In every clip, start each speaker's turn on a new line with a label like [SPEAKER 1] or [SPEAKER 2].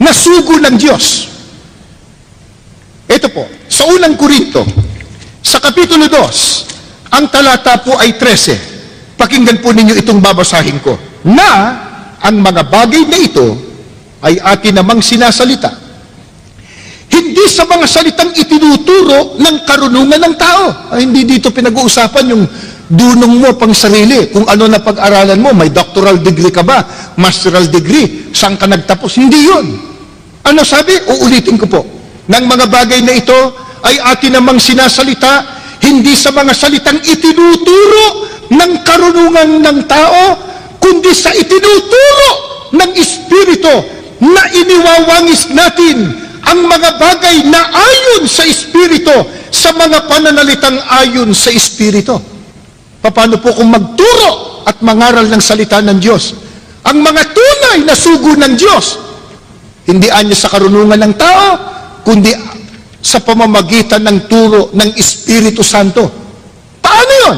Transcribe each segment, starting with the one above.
[SPEAKER 1] na sugo ng Diyos. Ito po, sa unang Korinto, sa Kapitulo 2, ang talata po ay 13. Pakinggan po ninyo itong babasahin ko. Na ang mga bagay na ito ay atin namang sinasalita. Hindi sa mga salitang itinuturo ng karunungan ng tao. Ay, hindi dito pinag-uusapan yung dunong mo pang sarili. Kung ano na pag-aralan mo, may doctoral degree ka ba? Masteral degree? Saan ka nagtapos? Hindi yun. Ano sabi? Uulitin ko po. Ng mga bagay na ito ay atin namang sinasalita, hindi sa mga salitang itinuturo ng karunungan ng tao, kundi sa itinuturo ng Espiritu na iniwawangis natin ang mga bagay na ayon sa Espiritu sa mga pananalitang ayon sa Espiritu. Paano po kung magturo at mangaral ng salita ng Diyos? Ang mga tunay na sugo ng Diyos, hindi anya sa karunungan ng tao, kundi sa pamamagitan ng turo ng Espiritu Santo. Paano yon?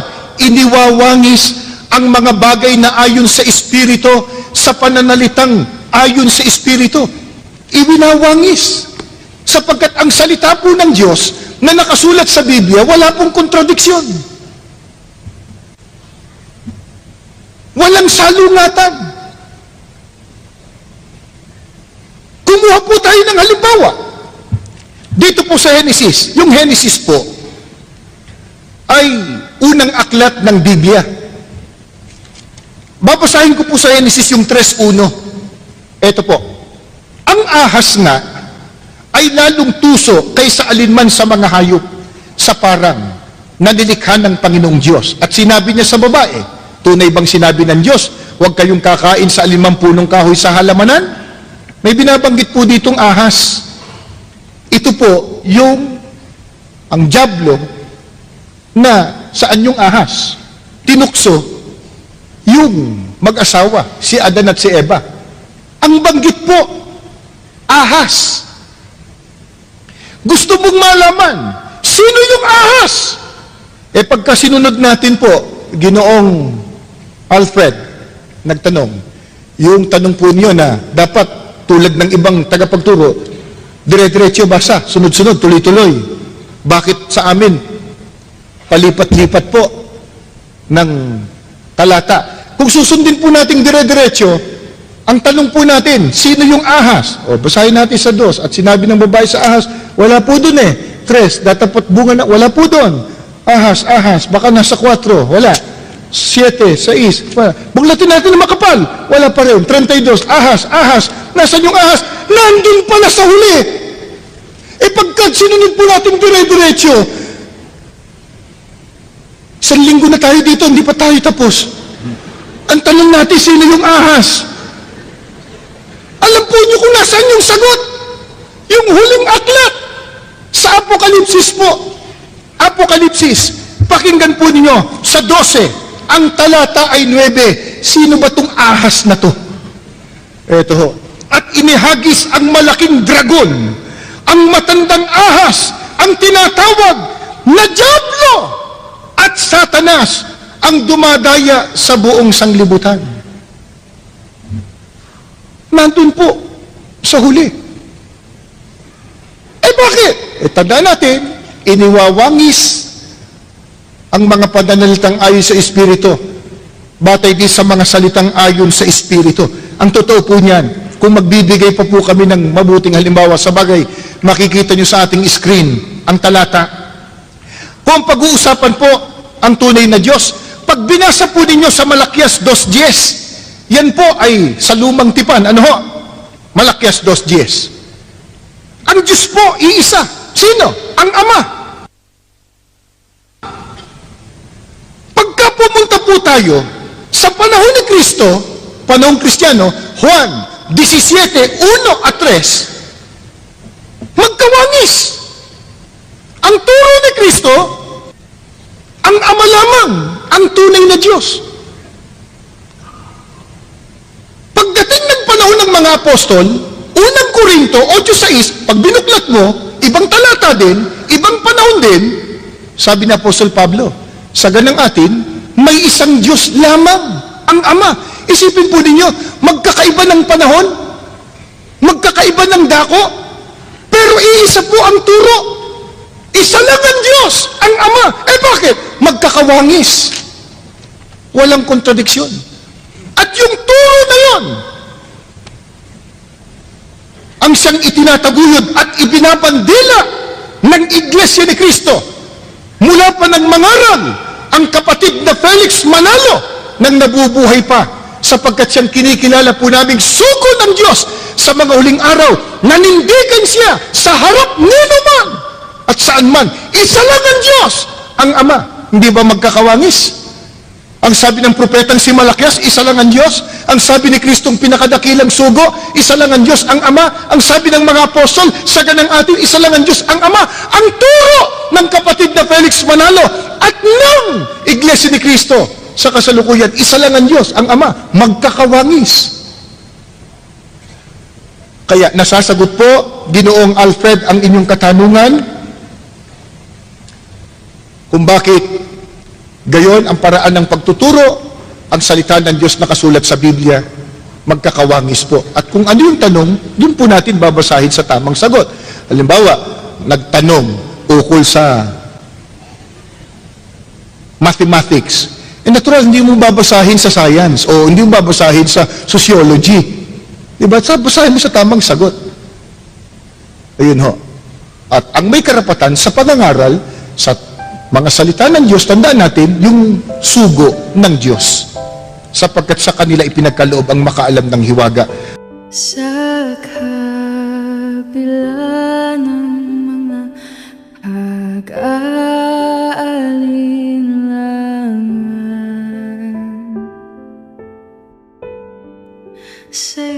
[SPEAKER 1] Iniwawangis ang mga bagay na ayon sa Espiritu sa pananalitang ayon sa Espiritu. Iwinawangis. Sapagkat ang salita po ng Diyos na nakasulat sa Biblia, wala pong kontradiksyon. Walang salungatan. Kumuha po tayo ng halimbawa. Dito po sa Genesis, yung Genesis po ay unang aklat ng Biblia. Babasahin ko po sa Genesis yung 3.1. Ito po. Ang ahas nga ay lalong tuso kaysa alinman sa mga hayop sa parang na nilikha ng Panginoong Diyos. At sinabi niya sa babae, tunay bang sinabi ng Diyos, huwag kayong kakain sa alinman punong kahoy sa halamanan? May binabanggit po ditong ahas. Ito po yung ang jablo na saan yung ahas. Tinukso yung mag-asawa, si Adan at si Eva. Ang banggit po, ahas. Gusto mong malaman, sino yung ahas? Eh pagka sinunod natin po, ginoong Alfred, nagtanong, yung tanong po niyo na dapat tulad ng ibang tagapagturo, dire-diretso basa, sunod-sunod, tuloy-tuloy. Bakit sa amin, palipat-lipat po ng talata. Kung susundin po natin dire-diretso, ang tanong po natin, sino yung ahas? O, basahin natin sa dos. At sinabi ng babae sa ahas, wala po dun eh. Tres, datapot bunga na, wala po dun. Ahas, ahas, baka nasa kwatro, wala. Siete, sais, wala. Buglatin natin ng makapal, wala pa rin. 32, ahas, ahas, nasan yung ahas? Nandun pala sa huli. Eh pagka sinunod po natin dire-diretso, isang linggo na tayo dito, hindi pa tayo tapos. Ang tanong natin, sino yung ahas? Alam po niyo kung nasaan yung sagot. Yung huling aklat sa Apokalipsis po. Apokalipsis. Pakinggan po ninyo sa 12. Ang talata ay 9. Sino ba tong ahas na to? Ito ho. At inihagis ang malaking dragon, ang matandang ahas, ang tinatawag na Diablo at Satanas ang dumadaya sa buong sanglibutan. Nandun po sa huli. Eh bakit? Eh tandaan natin, iniwawangis ang mga pananalitang ayon sa Espiritu. Batay din sa mga salitang ayon sa Espiritu. Ang totoo po niyan, kung magbibigay pa po kami ng mabuting halimbawa sa bagay, makikita nyo sa ating screen ang talata. Kung pag-uusapan po ang tunay na Diyos, pag binasa po ninyo sa Malakias 2.10, yan po ay sa lumang tipan. Ano ho? Malakias 2.10. Ang Diyos po, iisa. Sino? Ang Ama. Po tayo sa panahon ni Kristo, panahon Kristiyano, Juan 17, 1 at 3, magkawangis. Ang turo ni Kristo, ang Ama lamang, ang tunay na Diyos. Pagdating ng panahon ng mga apostol, unang Korinto 8.6, pag binuklat mo, ibang talata din, ibang panahon din, sabi ni Apostol Pablo, sa ganang atin, may isang Diyos lamang, ang Ama. Isipin po ninyo, magkakaiba ng panahon, magkakaiba ng dako. Pero iisa po ang turo. Isa lang ang Diyos, ang Ama. Eh bakit? Magkakawangis. Walang kontradiksyon. At yung turo na yon, ang siyang itinataguyod at ibinabandila ng Iglesia ni Kristo mula pa ng mangaral ang kapatid na Felix Manalo nang nabubuhay pa sapagkat siyang kinikilala po naming sugo ng Diyos sa mga huling araw nanindigan siya sa harap ni man at saan man isa lang ang Diyos ang Ama. Hindi ba magkakawangis ang sabi ng propetang si Malakias, isa lang ang Diyos. Ang sabi ni Kristong pinakadakilang sugo, isa lang ang Diyos, ang Ama. Ang sabi ng mga apostol, sa ganang atin, isa lang ang Diyos, ang Ama. Ang turo ng kapatid na Felix Manalo at ng Iglesia ni Kristo sa kasalukuyan, isa lang ang Diyos, ang Ama. Magkakawangis. Kaya nasasagot po, Ginoong Alfred, ang inyong katanungan kung bakit Gayon, ang paraan ng pagtuturo, ang salita ng Diyos nakasulat sa Biblia, magkakawangis po. At kung ano yung tanong, yun po natin babasahin sa tamang sagot. Halimbawa, nagtanong ukol sa mathematics. Eh natural, hindi mo babasahin sa science o hindi mo babasahin sa sociology. Diba? Sa basahin mo sa tamang sagot. Ayun ho. At ang may karapatan sa pangangaral, sa mga salita ng Diyos, tandaan natin, yung sugo ng Diyos. Sapagkat sa kanila ipinagkaloob ang makaalam ng hiwaga.
[SPEAKER 2] Sa kabila ng mga pag-aalinlangan Sa'yo,